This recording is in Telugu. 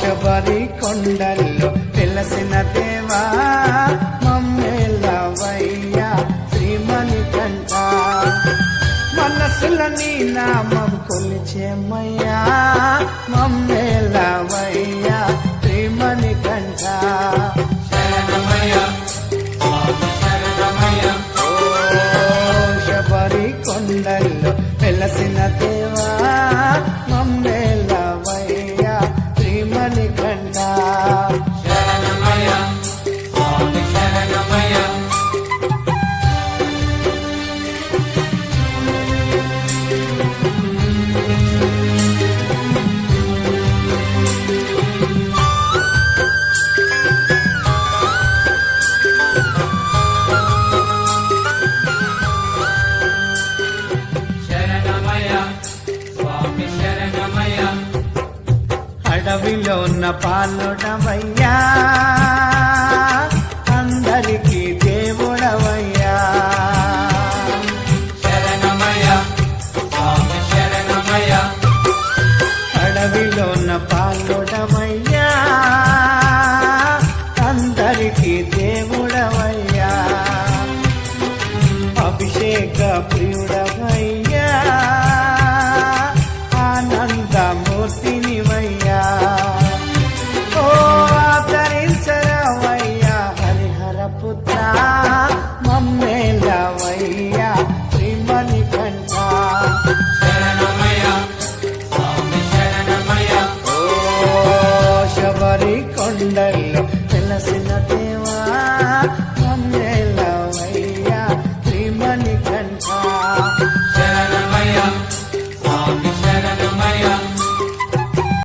శబరి కొండల్లో వెలసిన దేవా మమ్మేలవయ్యా శ్రీమణి కంట మనసుల నీ నామం కొలిచేమయ్యా మమ్మే అడవిలో ఉన్న పాలుడవయ్యా అందరికీ దేవుడవయ్యా. పాలుడవయ్యా అందరికీ అభిషేక ప్రియుడవయ్యా കൊണ്ടല്ലോ മനസ്സിൽ